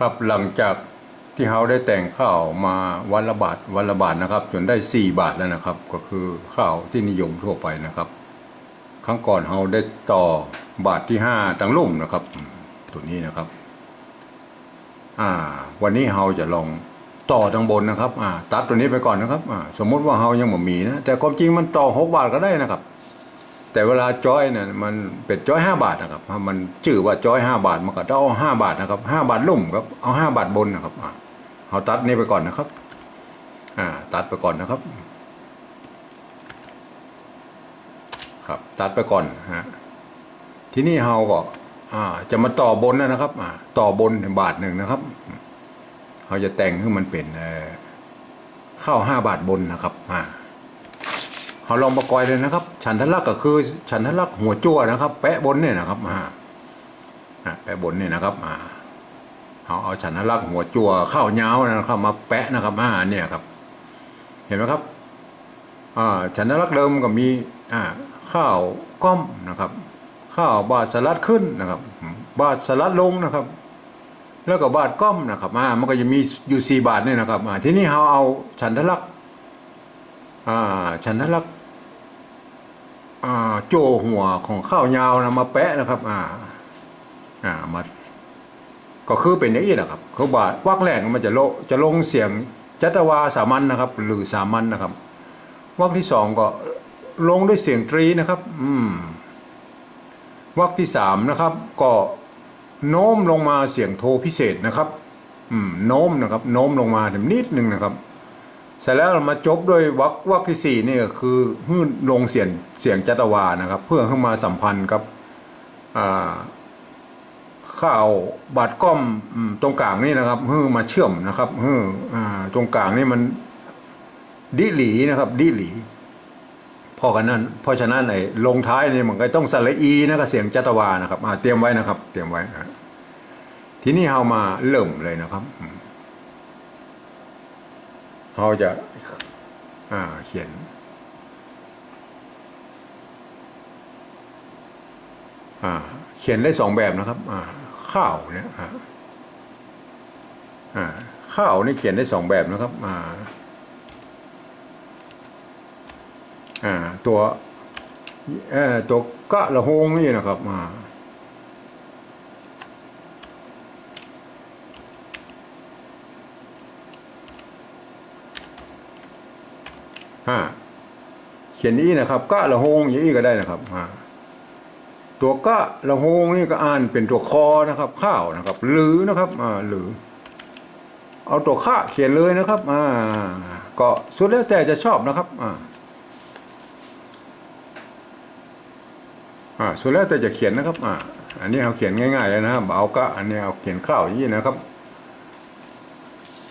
ครับหลังจากที่เขาได้แต่งข้าวมาวันละบาทวันละบาทนะครับ จนได้ 4 บาทแล้วนะครับ ก็คือข้าวที่นิยมทั่วไปนะครับ ครั้งก่อนเขาได้ต่อบาทที่ 5ตังลุ่มนะครับ ตัวนี้นะครับอ่าวันนี้เราจะลองต่อทางบนนะครับอ่าตัดตัวนี้ไปก่อนนะครับอ่าสมมติว่าเรายังบ่มีนะแต่ความจริงมันต่อ 6 บาทก็ได้นะครับ แต่เวลาจอยเนี่ยมันเป็นจอยห้าบาทนะครับถ้ามันชื่อว่าจอยห้าบาทมันก็ต้องเอาห้าบาทนะครับห้าบาทลุ่มครับเอาห้าบาทบนนะครับเอาตัดนี่ไปก่อนนะครับอ่าตัดไปก่อนนะครับ ครับตัดไปก่อนฮะทีนี้เราก็อ่าจะมาต่อบนนะครับอ่าต่อบนบาทหนึ่งนะครับเราจะแต่งให้มันเป็นเข้าห้าบาทบนนะครับอ่า เขาลองประกอยเลยนะครับ ฉันทลักษ์ก็คือ ฉันทลักษ์หัวจั่วนะครับ แปะบนเนี่ยนะครับอ่าแปะบนเนี่ยนะครับอ่าเขาเอาฉันทลักษ์หัวจั่วข้าวเหนียวนะครับ มาแปะนะครับอ่าเนี่ยครับ เห็นไหมครับอ่าฉันทลักษ์เดิมก็มีอ่าข้าวก้อมนะครับ ข้าวบาทสลัดขึ้นนะครับ บาทสลัดลงนะครับ แล้วก็บาทก้อมนะครับอ่ามันก็จะมีอยู่สี่บาทเนี่ยนะครับอ่าทีนี้เขาเอาฉันทลักษ์อ่าฉันทลักษ์ โจหัวของข้าวยาวนะมาแปะนะครับ อ่า อ่ามาก็คือเป็นอย่างนี้แหละครับเขาบาดวักแรกมันจะโลจะลงเสียงจัตวาสามัญนะครับ หรือสามัญนะครับวักที่สองก็ลงด้วยเสียงตรีนะครับ อืมวักที่สามนะครับ ก็โน้มลงมาเสียงโทพิเศษนะครับ อืมโน้มนะครับ โน้มลงมาถึงนิดหนึ่งนะครับ เสร็จแล้วเรามาจบด้วยวรรควรรคที่สี่นี่คือหื้นลงเสียงเสียงจัตวานะครับ เพื่อให้มาสัมพันธ์กับข้าวบาดก้อมตรงกลางนี่นะครับเพื่อมาเชื่อมนะครับเพื่อตรงกลางนี่มันดิหลีนะครับดิหลีเพอกันนั้นเพราะฉะนั้นไอ้ลงท้ายนี่มันก็ต้องสระอีนะก็เสียงจัตวานะครับเตรียมไว้นะครับ เตรียมไว้ทีนี้เรามาเริ่มเลยนะครับ เราจะอ่าเขียน อ่า เขียนได้สองแบบนะครับ อ่า ข้าวเนี่ยอ่าอ่าข้าวนี่เขียนได้สองแบบนะครับ อ่า อ่า ตัวเอ่อตัวกะละโฮงนี่นะครับ อ่า ห้าเขียนนี้นะครับกะละโฮงอย่างนี้ก็ได้นะครับอ่าตัวกะละโฮงนี่ก็อ่านเป็นตัวคอนะครับ ข้าวนะครับ หรือนะครับอ่าหรือ เอาตัวข้าเขียนเลยนะครับอ่าก็สุดแล้วแต่จะชอบนะครับอ่าอ่าสุดแล้วแต่จะเขียนนะครับอ่าอันนี้เอาเขียนง่ายๆเลยนะครับเอากะอันนี้เอาเขียนข้าวอย่างนี้นะครับ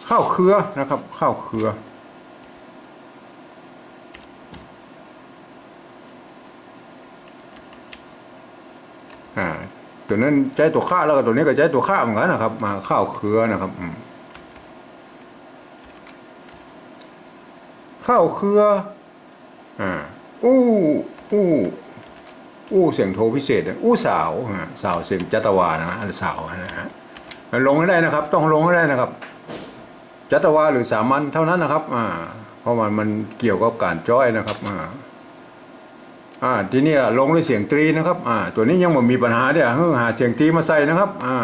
ข้าวเครือนะครับ ข้าวเครือา ตัวนั้นใช้ตัวข้าแล้วก็ตัวนี้ก็ใช้ตัวข้าเหมือนกันนะครับ มาข้าวเครือนะครับอืข้าวเครืออ่าอู้อู้อู้เสียงโทพิเศษอู้สาวสาวเสียงจัตวานะฮะสาวนะฮะลงให้ได้นะครับ ต้องลงให้ได้นะครับ จัตวาหรือสามัญเท่านั้นนะครับอ่าเพราะมันมันเกี่ยวกับการจ้อยนะครับอ่า อ่าทีนี้ลงด้วยเสียงตรีนะครับอ่าตัวนี้ยังไม่มีปัญหาเดี๋ยวเฮ้อหาเสียงตรีมาใส่นะครับอ่า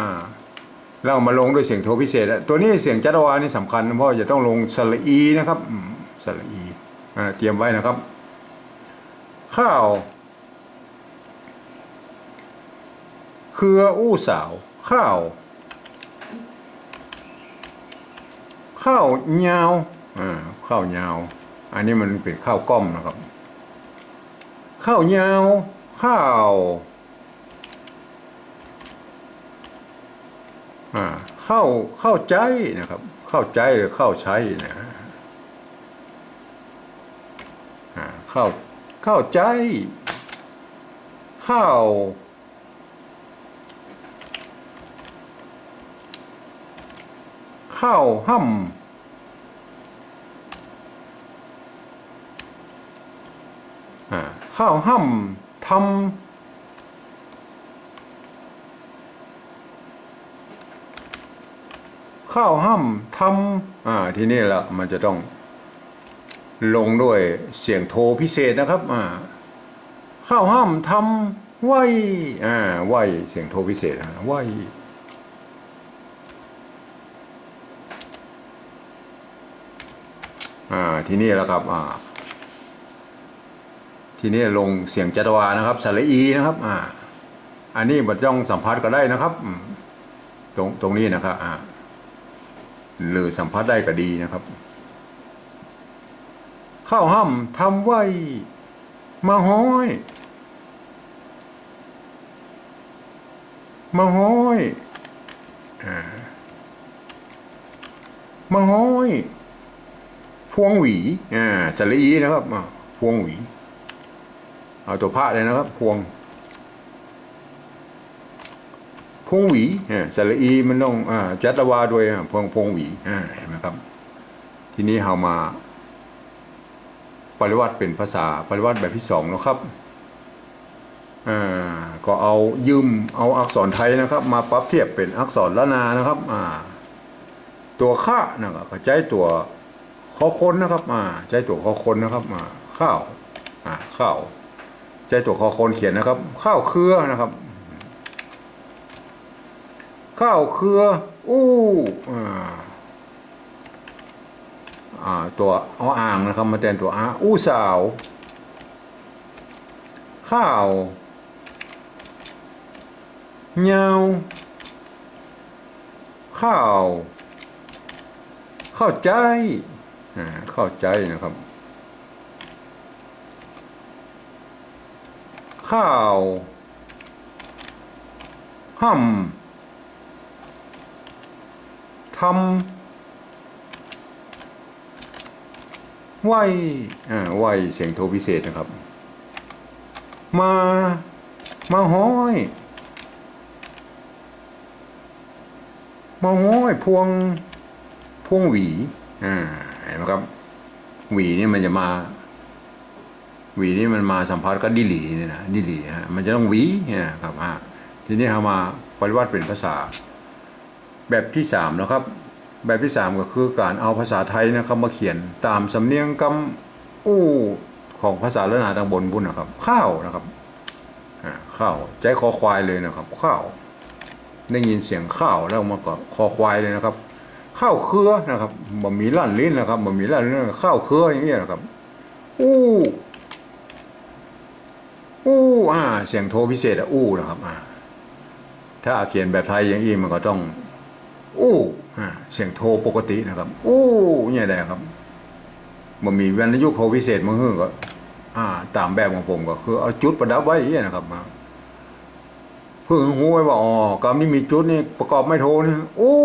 แล้วมาลงด้วยเสียงโทพิเศษ ตัวนี้เสียงจัตวานี่สำคัญเพราะจะต้องลงสระอีนะครับสระอีอ่าเตรียมไว้นะครับ ข้าว เครืออู้สาว ข้าว ข้าวยาวอ่าข้าวยาว อันนี้มันเป็นข้าวกล้อมนะครับ ข้าวยาว ข้าวอ่าเข้าเข้าใจนะครับ เข้าใจหรือเข้าใช้นะเข้าเข้าใจข้าวข้าวห้ำอ่า ข้าวห้ำทำข้าวห้ำทำอ่าทีนี้ละมันจะต้องลงด้วยเสียงโทพิเศษนะครับอ่าข้าวห้ำทำไหวอ่าไหวเสียงโทพิเศษไหวอ่าทีนี้แล้วครับอ่า ทีนี้ลงเสียงจัตวานะครับสระอีนะครับอ่าอันนี้บัดย่องสัมผัสก็ได้นะครับ ตรงตรงนี้นะครับอ่าหรือสัมผัสได้ก็ดีนะครับ ข้าวห้ำทำไว้มาห้อยมาห้อยอมาห้อย พวงหวีอ่าสระอีนะครับพวงหวี เอาตัวพระเลยนะครับ พวง พวงหวีอ่าสระอีมันต้องอ่าจัตวาด้วยพวงพวงหวีเห็นไหมครับ ทีนี้เรามาปริวัติเป็นภาษาปริวัติแบบที่สองนะครับอ่าก็เอายืมเอาอักษรไทยนะครับ มาปรับเทียบเป็นอักษรละนานะครับอ่าตัวข้านะครับใช้ตัวคอค้นนะครับอ่าใช้ตัวคอค้นนะครับอ่าข้าวอ่าข้าว ใช้ตัวคอคนเขียนนะครับ ข้าวเครือนะครับ ข้าวเครืออู้อ่าอ่าตัวอาอ่างนะครับ มาแทนตัวอาอู้สาว ข้าวเงาข้าว เข้าใจอ่าเข้าใจนะครับ ข้าวห้ำทำไหวอ่าไหวเสียงโทพิเศษนะครับ มา มาห้อย มาห้อยพวง พวงหวี อ่า เห็นไหมครับ หวีนี่มันจะมา หวีนี่มันมาสัมพัทธ์กับดิหลีนี่นะดิหลีฮะมันจะต้องหวีเนี่ยครับอ่าทีนี้เอามาปริวัติเป็นภาษา แบบที่สามนะครับ แบบที่สามก็คือการเอาภาษาไทยนะครับมาเขียนตามสำเนียงกำอู้ของภาษาละนาทางบนบุญนะครับ ข้าวนะครับอ่าข้าวใจคอควายเลยนะครับ ข้าวได้ยินเสียงข้าวแล้วมาก็คอควายเลยนะครับ ข้าวเครือนะครับบ่มีลั่นลิ้นนะครับบ่มีลั่นลิ้นข้าวเครืออย่างเงี้ยนะครับอู้ อู้อ่าเสียงโทพิเศษอะอู้นะครับอ่าถ้าเขียนแบบไทยอย่างนี้มันก็ต้อง อู้อ่าเสียงโทปกตินะครับ อู้เนี่ยแหละครับมันมีวรรณยุกต์โทพิเศษมันคือก็ อ่า ตามแบบของผมก็คือเอาจุดประดับไว้เงี้ยนะครับมาเพิ่งหูไว้ว่าอ๋อกำนี้มีจุดนี่ประกอบไม่โทนี่อู้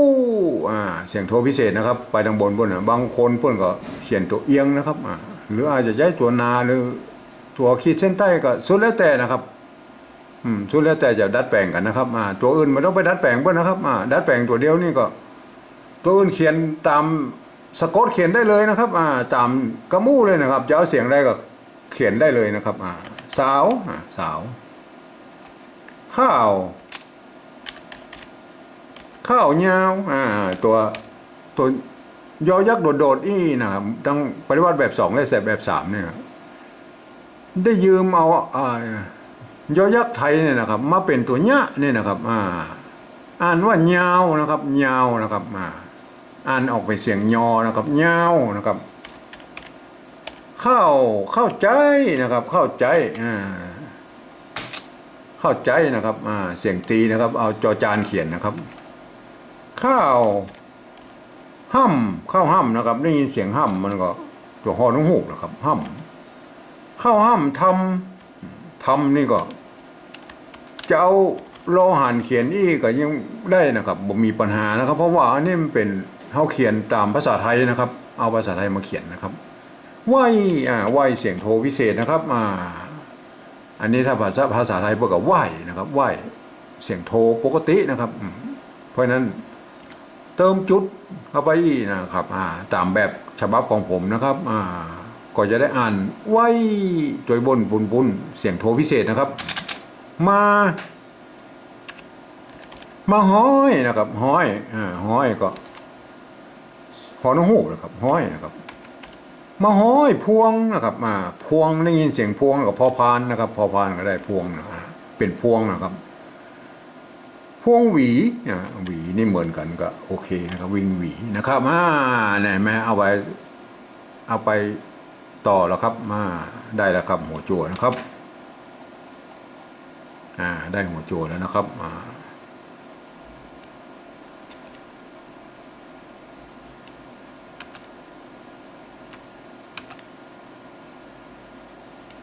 อ่า เสียงโทพิเศษนะครับ ไปทางบนบนนะบางคนเพื่อนก็เขียนตัวเอียงนะครับอ่าหรืออาจจะใช้ตัวนาหรือ ตัวขีดเส้นใต้ก็สุดแล้วแต่นะครับ อืมสุดแล้วแต่จะดัดแปลงกันนะครับอ่าตัวอื่นไม่ต้องไปดัดแปลงเพื่อนะครับอ่าดัดแปลงตัวเดียวนี่ก็ ตัวอื่นเขียนตามสะกดเขียนได้เลยนะครับอ่าตามกระมู่เลยนะครับจะเอาเสียงใดก็เขียนได้เลยนะครับอ่าสาวอ่าสาว ข้าว ข้าวยาวอ่าตัวตัวยอยักษ์โดดๆอี้นะครับต้องปฏิวัติแบบสองและแบบสามเนี่ย ได้ยืมเอาอ่ายอยักษ์ไทยเนี่ยนะครับ มาเป็นตัวเนี้ยเนี่ยนะครับอ่าอ่านว่ายาวนะครับยาวนะครับอ่าอ่านออกไปเสียงยอนะครับยาวนะครับ เข้าเข้าใจนะครับ เข้าใจอ่าเข้าใจนะครับอ่าเสียงตีนะครับ เอาจอจานเขียนนะครับ ข้าวห้ำข้าวห้ำนะครับ ได้ยินเสียงห้ำมันก็ตัวหอน้องหูกนะครับห้ำ ข้าวห้ำทำทำนี่ก็จะเอาโลหันเขียนอีก็ยังได้นะครับบ่มีปัญหานะครับ เพราะว่าอันนี้มันเป็นเขาเขียนตามภาษาไทยนะครับ เอาภาษาไทยมาเขียนนะครับไหวอ่าไหวเสียงโทพิเศษนะครับอ่าอันนี้ถ้าภาษาภาษาไทยพวกกับไหวนะครับไหวเสียงโทปกตินะครับ เพราะฉะนั้นเติมจุดเข้าไปนะครับอ่าตามแบบฉบับของผมนะครับอ่า ก็จะได้อ่านไหวตัวบนบุญบุญเสียงโทรพิเศษนะครับ มา มาห้อยนะครับห้อยอ่าห้อยก็หอนหูนะครับห้อยนะครับ มาห้อยพวงนะครับมาพวงได้ยินเสียงพวงกับพอพานนะครับ พอพานก็ได้พวงนะฮะเป็นพวงนะครับ พวงหวีนะหวีนี่เหมือนกันก็โอเคนะครับ วิ่งหวีนะครับอ่าเนี่ยเห็นไหมเอาไปเอาไป ต่อแล้วครับมาได้แล้วครับหัวจั่วนะครับอ่าได้หัวจั่วแล้วนะครับอ่า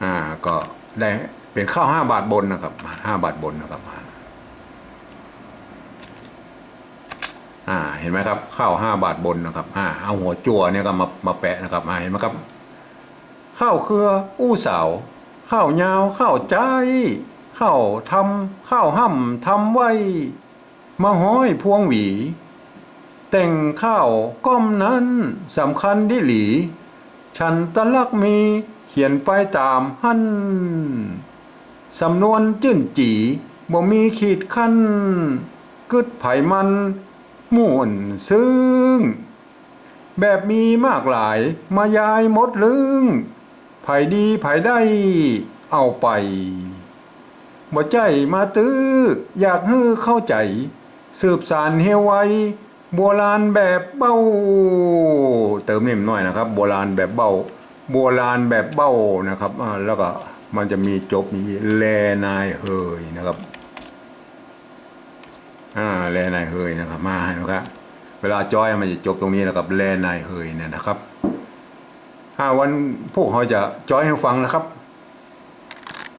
อ่าก็ได้เป็นข้าวห้าบาทบนนะครับห้าบาทบนนะครับอ่าอ่าเห็นไหมครับข้าวห้าบาทบนนะครับอ่าเอาหัวจั่วเนี่ยก็มามาแปะนะครับอ่าเห็นไหมครับ ข้าวเครือ อู้เสาข้าวยาว ข้าวใจข้าวทำข้าวห่ำทำไว้มาห้อยพวงหวี แต่งข้าวก้อมนั้นสำคัญดิหลี ฉันตะลักมีเขียนไปตามหันสำนวนจื้นจีบ่มีขีดขั้นกึดไผมันม่วนซึ้งแบบมีมากหลายมายายมดลึง ไผดีไผได้ เอาไปบ่ใจมาตื้อ อยากฮื้อเข้าใจ สืบสารเฮไว้โบราณแบบเบ้า เติมนิ่มหน่อยนะครับ โบราณแบบเบ้า โบราณแบบเบ้านะครับแล้วก็มันจะมีจบมีแลนายเฮยนะครับอ่าแลนายเฮยนะครับมาให้นะครับเวลาจอยมันจะจบตรงนี้นะครับแลนายเฮยเนี่ยนะครับ ห้าวันพวกเขาจะจอยให้ฟังนะครับ